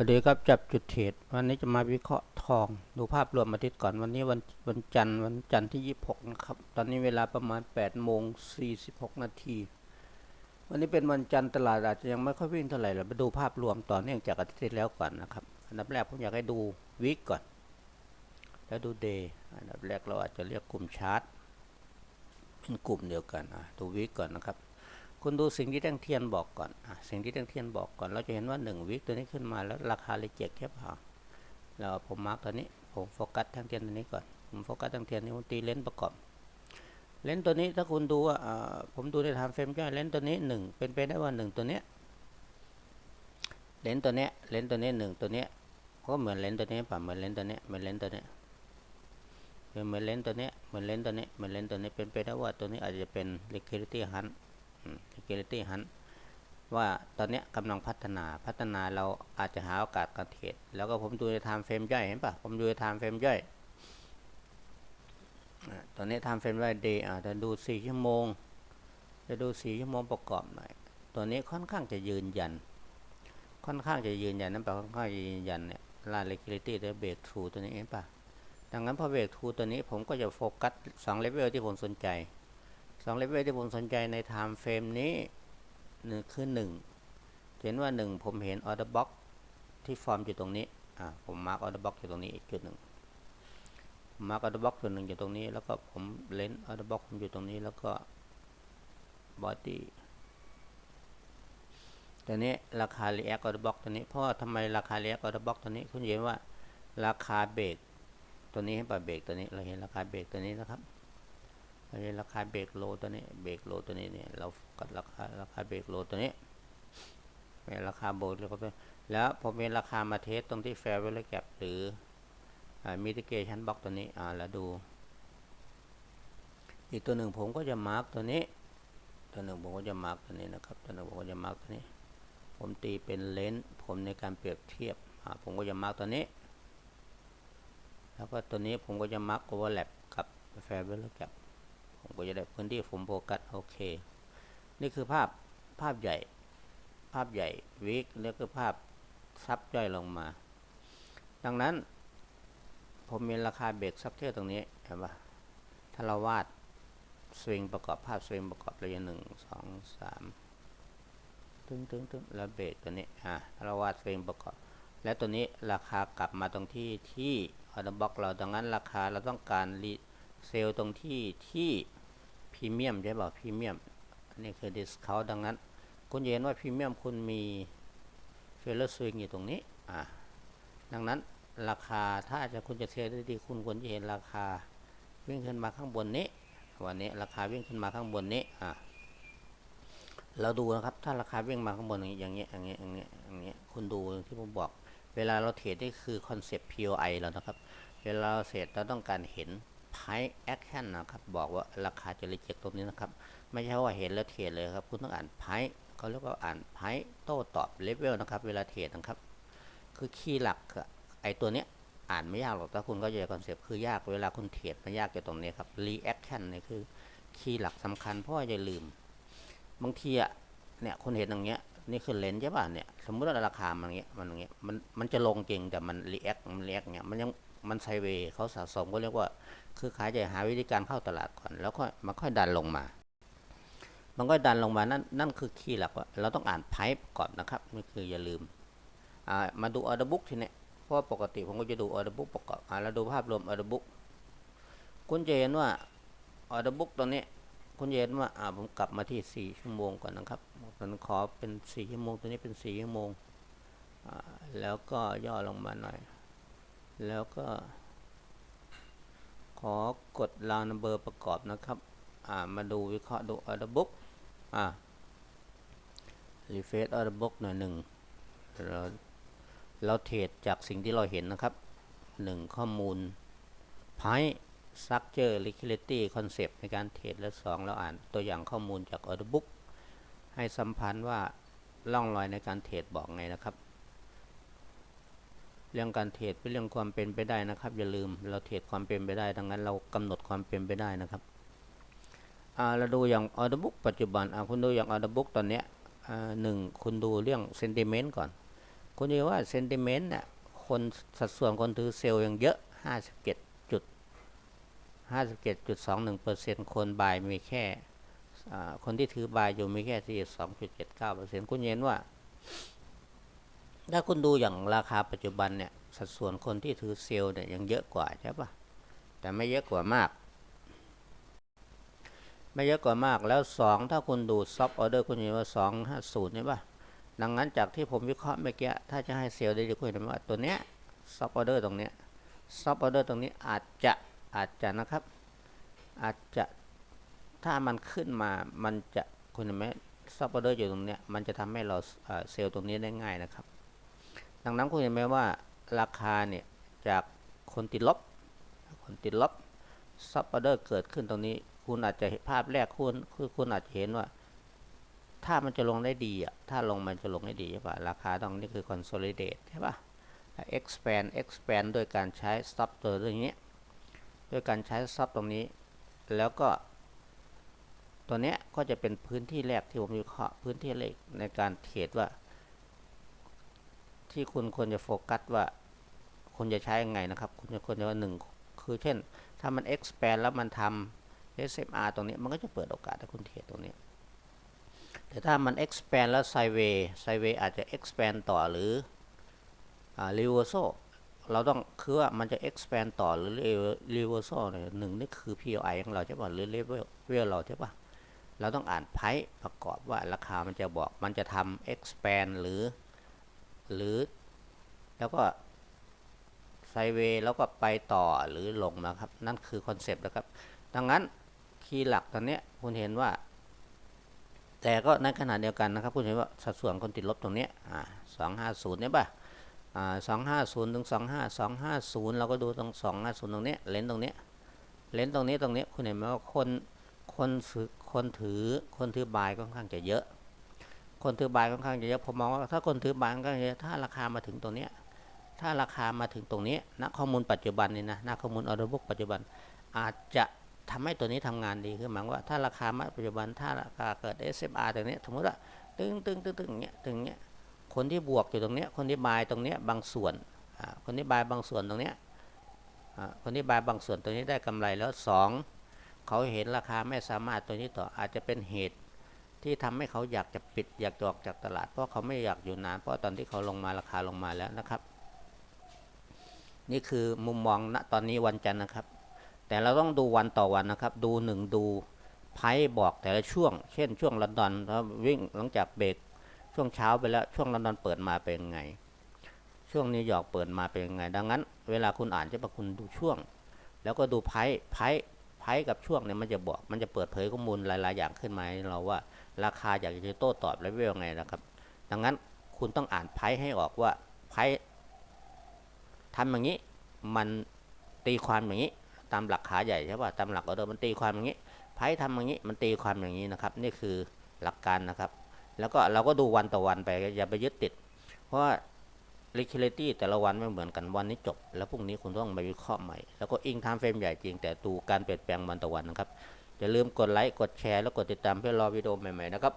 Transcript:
สวัสดีครับจับจุดเทรดวันนี้จะมาวิเคราะห์ทอง ดูภาพรวมอาทิตย์ก่อนวันนี้วันวันจันทร์วันจันทร์ที่ 26 นะครับ ตอนนี้เวลาประมาณ8โมง46 นาที วันนี้เป็นวันจันทร์ตลาดอาจจะยังไม่ค่อยวิ่งเท่าไหร่เราไปดูภาพรวมต่อเนื่องจากอาทิตย์ที่แล้วก่อนนะครับ อันดับแรกผมอยากให้ดูวิกก่อน แล้วดูเดย์อันดับแรกเราอาจจะเรียกกลุ่มชาร์ตเป็นกลุ่มเดียวกันอะดูวิกก่อนนะครับ คุณดูสิ่งที่แท่งเทียนบอกก่อนอสิ่งที่แท่งเทียนบอกก่อน เราจะเห็นว่า1วิกตัวนี้ขึ้นมาแล้วราคาเลยเจ็กแค่พอแล้วผมมาร์กตัวนี้ ผมโฟกัสแท่งเทียนตัวนี้ก่อน ผมโฟกัสแท่งเทียนนี้ผมตีเลนส์ประกอบ เลนส์ตัวนี้ถ้าคุณดูว่าอ่าผมดูในไทม์เฟรมย่อยเลนส์ตัวนี้หนึ่งเป็นไปได้ว่าหนึ่งตัวเนี้ย เลนส์ตัวเนี้ย เลนส์ตัวนี้หนึ่งตัวเนี้ย ก็เหมือนเลนส์ตัวนี้ป่ะ เหมือนเลนส์ตัวเนี้ย เหมือนเลนส์ตัวเนี้ยเหมือนเลนส์ตัวเนี้ย เหมือนเลนส์ตัวนี้เหมือนเลนส์ตัวนี้ เป็นไปได้ว่าตัวนี้อาจจะเป็น liquidity hunt liquidity hunt ว่าตอนนี้กำลังพัฒนาพัฒนาเราอาจจะหาโอกาสการเทรดแล้วก็ผมดูใน time frame ย่อยเห็นปะผมดูใน time frame ย่อยตอนนี้ time frame ย่อย day อะจะดู4ชั่วโมง จะดู4ชั่วโมงประกอบหน่อยตัวนี้ค่อนข้างจะยืนยัน ค่อนข้างจะยืนยันนั่นแปลว่าค่อนข้างจะยืนยันเนี่ยลา liquidity และ break through ตัวนี้เห็นปะดังนั้นพอ break through ตัวนี้ผมก็จะโฟกัส2 level ที่ผมสนใจ สองเลเวลที่ผมสนใจใน time frame นี้หนึ่งคือหนึ่งเห็นว่าหนึ่งผมเห็น order box ที่ฟอร์มอยู่ตรงนี้อ่าผมมาร์ก order box อยู่ตรงนี้อีกจุดหนึ่งมาร์ก order box จุดหนึ่งอยู่ตรงนี้ แล้วก็ผมเลน order box ผมอยู่ตรงนี้แล้วก็ body ตัวนี้ราคา react order box ตัวนี้เพราะว่าทำไมราคา react order box ตัวนี้คุณเห็นว่าราคาเบรกตัวนี้ให้ปะเบรกตัวนี้เราเห็นราคาเบรกตัวนี้นะครับ อันนี้ราคาเบรกโลตัวนี้เบรกโลตัวนี้เนี่ยเรากัดราคาราคาเบรกโลตัวนี้เป็นราคาโบกแล้วก็เป็นแล้วผมเป็นราคามาเทสตรงที่ fair value gap หรือ mitigation box ตัวนี้อ่าแล้วดู อีกตัวหนึ่งผมก็จะมาร์กตัวนี้ ตัวหนึ่งผมก็จะมาร์กตัวนี้นะครับ ตัวหนึ่งผมก็จะมาร์กตัวนี้ ผมตีเป็นเลนส์ผมในการเปรียบเทียบอ่าผมก็จะมาร์กตัวนี้ แล้วก็ตัวนี้ผมก็จะมาร์ก overlap กับ fair value gap ผมก็จะได้พื้นที่ผมโฟกัสโอเค นี่คือภาพภาพใหญ่ ภาพใหญ่วิกแล้วก็ภาพซับย่อยลงมา ดังนั้น ผมมีราคาเบรกซับเทอร์ตรงนี้เห็นปะถ้าเราวาดสวิงประกอบภาพสวิงประกอบระยะหนึ่งสองสามตึงตึงตึงแล้วเบรกตัวนี้อ่าถ้าเราวาดสวิงประกอบ และตัวนี้ราคากลับมาตรงที่ที่ออเดอร์บ็อกเราดังนั้นราคาเราต้องการรีเซลตรงที่ที่ รีเมียมใช่ป่ะพรีเมียมนนี้คือดิสคาวดังนั้น คุณเห็นว่าพรีเมียมคุณมีเฟลเลอร์สวิงอยู่ตรงนี้อ่าดังนั้นราคาถ้าจะคุณจะเทรดได้ดีคุณควรจะเห็นราคาวิ่งขึ้นมาข้างบนนี้ วันนี้ราคาวิ่งขึ้นมาข้างบนนี้อ่าเราดูนะครับ ถ้าราคาวิ่งมาข้างบนอย่างเงี้ยอย่างเงี้ยอย่างเงี้ยอย่างเงี้ยคุณดูที่ผมบอก เวลาเราเทรดนี่คือคอนเซปต์ POI แล้วนะครับ เวลาเราเทรดเราต้องการเห็น price action นะครับ บอกว่าราคาจะรีเจ็คตรงนี้นะครับ ไม่ใช่ว่าเห็นแล้วเทรดเลยครับ คุณต้องอ่าน price เขาเรียกว่าอ่าน price โต้ตอบ level นะครับ เวลาเทรดนะครับ คือคีย์หลักไอตัวเนี้ยอ่านไม่ยากหรอกแต่คุณก็จะคอนเซปต์คือยากเวลาคุณเทรดมันยากอยู่ตรงนี้ครับ reaction เนี่ยคือคีย์หลักสำคัญเพราะว่อย่าลืม บางทีอะเนี่ยคุณเห็นอย่างเงี้ยนี่คือเลนส์ใช่ป่ะเนี่ยสมมติว่าราคามันเงี้ยมันเงี้ยมันมันจะลงจริงแต่มัน react มัน react เงี้ยมันยัง มันไซเวย์เขาสะสมก็เรียกว่า คือขายใจะหาวิธีการเข้าตลาดก่อน แล้วก็มันค่อยดันลงมา มันก็ดันลงมา นั่นนั่นคือคีย์หลักว่าเราต้องอ่านไพ่ก่อนนะครับนี่คืออย่าลืมมาดูออเดอร์บุ๊กทีเนี้ยเพราะปกติผมก็จะดูออเดอร์บุ๊กประกอบอ่าเราดูภาพรวมออเดอร์บุ๊กคุณจะเห็นว่าออเดอร์บุ๊กตัวนี้คุณจะเห็นว่าอ่าผมกลับมาที่ 4 ชั่วโมงก่อนนะครับผมขอเป็น 4 ชั่วโมงตัวนี้เป็น 4 ชั่วโมง แล้วก็ย่อลงมาหน่อย แล้วก็ ขอกด round number ประกอบนะครับมาดูวิเคราะห์ดู order book อ่า refresh order book หน่อยหนึ่งเราเราเทรดจากสิ่งที่เราเห็นนะครับหนึ่งข้อมูล price structure liquidity concept ในการเทรดและสองเราอ่านตัวอย่างข้อมูลจาก order book ให้สัมพันธ์ว่าล่องรอยในการเทรดบอกไงนะครับ เรื่องการเทรดเป็นเรื่องความเป็นไปได้นะครับ อย่าลืมเราเทรดความเป็นไปได้ดังนั้นเรากำหนดความเป็นไปได้นะครับเราดูอย่าง order book ปัจจุบันคุณดูอย่าง order book ตอนเนี้ยหนึ่งคุณดูเรื่อง sentiment ก่อน คุณจะว่าเซนติเมนต์น่ะคนสัดส่วนคนถือเซลล์ยังเยอะ 57จุด57.21เปอร์เซ็นต์คนบายมีแค่คนที่ถือบายอยู่มีแค่ที่2.79เปอร์เซ็นต์คุณเห็นว่า ถ้าคุณดูอย่างราคาปัจจุบันเนี่ยสัดส่วนคนที่ถือเซลล์เนี่ยยังเยอะกว่าใช่ปะแต่ไม่เยอะกว่ามาก ไม่เยอะกว่ามากแล้ว 2 ถ้าคุณดูซอฟต์ออเดอร์คุณเห็นว่า 250ใช่ปะดังนั้นจากที่ผมวิเคราะห์เมื่อกี้ถ้าจะให้เซลล์ได้ดีคุณเห็นว่าตัวเนี้ยซอฟต์ออเดอร์ตรงเนี้ยซอฟต์ออเดอร์ตรงนี้อาจจะอาจจะนะครับ อาจจะถ้ามันขึ้นมามันจะคุณเห็นไหมซอฟต์ออเดอร์อยู่ตรงเนี้ยมันจะทำให้เราเอ่อเซลล์ตรงนี้ได้ง่ายนะครับ ดังนั้นคุณเห็นไหมว่าราคาเนี่ยจากคนติดลบ คนติดลบซับออเดอร์เกิดขึ้นตรงนี้ คุณอาจจะเห็นภาพแรกคุณคือคุณอาจจะเห็นว่า ถ้ามันจะลงได้ดีอะถ้าลงมันจะลงได้ดีใช่ปะราคาตรงนี้คือ consolidate ใช่ปะ expand expand โดยการใช้ stop ตัวตรงนี้ด้วยการใช้ stop ตรงนี้ แล้วก็ ตัวเนี้ยก็จะเป็นพื้นที่แรกที่ผมวิเคราะห์พื้นที่แรกในการเทรดว่า ที่คุณควรจะโฟกัสว่าคุณจะใช้ยังไงนะครับ คุณจะควรจะว่าหนึ่งคือเช่น ถ้ามัน expand แล้วมันทำ SMR ตรงนี้มันก็จะเปิดโอกาสให้คุณเทรดตรงนี้ แต่ถ้ามัน expand แล้ว sideways sideways อาจจะ expand ต่อหรือ reversal เราต้องคือว่ามันจะ expand ต่อหรือ reversal เนี่ยหนึ่งนี่คือ POI ของเราใช่ป่ะหรือ level เราใช่ป่ะเราต้องอ่านไพ่ประกอบว่าราคามันจะบอกมันจะทำ expand หรือ หรือ แล้วก็ไซเวย์แล้วก็ไปต่อหรือลงนะครับ นั่นคือคอนเซปต์นะครับ ดังนั้นคีย์หลักตอนนี้คุณเห็นว่า แต่ก็ในขณะเดียวกันนะครับ คุณเห็นว่าสัดส่วนคนติดลบตรงนี้สองห้าศูนย์เนี่ยป่ะสองห้าศูนย์ถึงสองห้าสองห้าศูนย์เราก็ดูตรงสองห้าศูนย์ตรงนี้เลนตรงนี้เลนตรงนี้ตรงนี้คุณเห็นไหมว่าคนคนถือคนถือคนถือบายค่อนข้างจะเยอะ คนถือบายค่อนข้างจะเยอะผมมองว่าถ้าคนถือบายค่อนข้างเยอะถ้าราคามาถึงตรงนี้ถ้าราคามาถึงตรงนี้ณข้อมูลปัจจุบันนี่นะณข้อมูลออเดอร์บุ๊กปัจจุบันอาจจะทำให้ตัวนี้ทำงานดีขึ้นหมายว่าถ้าราคามาปัจจุบันถ้าราคาเกิด SMR ตรงนี้สมมติว่าตึงตึงตึงตึงเนี้ยตึงเนี้ยคนที่บวกอยู่ตรงเนี้ยคนที่บายตรงเนี้ยบางส่วนคนที่บายบางส่วนตรงเนี้ยคนที่บายบางส่วนตรงนี้ได้กำไรแล้วสองเขาเห็นราคาไม่สามารถตัวนี้ต่ออาจจะเป็นเหตุ ที่ทำให้เขาอยากจะปิดอยากจะออกจากตลาด เพราะเขาไม่อยากอยู่นาน เพราะตอนที่เขาลงมาราคาลงมาแล้วนะครับ นี่คือมุมมองณตอนนี้วันจันทร์นะครับ แต่เราต้องดูวันต่อวันนะครับ ดูหนึ่งดูไพ่บอกแต่ละช่วง เช่นช่วงลอนดอนแล้ววิ่งหลังจากเบรกช่วงเช้าไปแล้วช่วงลอนดอนเปิดมาเป็นยังไง ช่วงนิวยอร์กเปิดมาเป็นยังไง ดังนั้น เวลาคุณอ่านจะประคุณดูช่วง แล้วก็ดูไพ่ไพ่ ไพ่กับช่วงเนี่ยมันจะบอกมันจะเปิดเผยข้อมูลหลาย ๆ อย่างขึ้นมาให้เราว่า ราคาอยากจะโต้ตอบและเวลไงนะครับ ดังนั้นคุณต้องอ่านไพ่ให้ออกว่าไพ่ทำอย่างนี้มันตีความอย่างนี้ ตามหลักขาใหญ่ใช่ป่ะตามหลักออเดอร์มันตีความอย่างนี้ไพ่ทำอย่างนี้มันตีความอย่างนี้นะครับ นี่คือหลักการนะครับ แล้วก็เราก็ดูวันต่อวันไปอย่าไปยึดติด เพราะ ว่า liquidity แต่ละวันไม่เหมือนกันวันนี้จบ แล้วพรุ่งนี้คุณต้องมาวิเคราะห์ใหม่ แล้วก็อิงไทม์เฟรมใหญ่จริงแต่ดูการเปลี่ยนแปลงวันต่อวันนะครับอย่าลืมกดไลค์กดแชร์แล้วกดติดตามเพื่อรอวิดีโอใหม่ๆนะครับ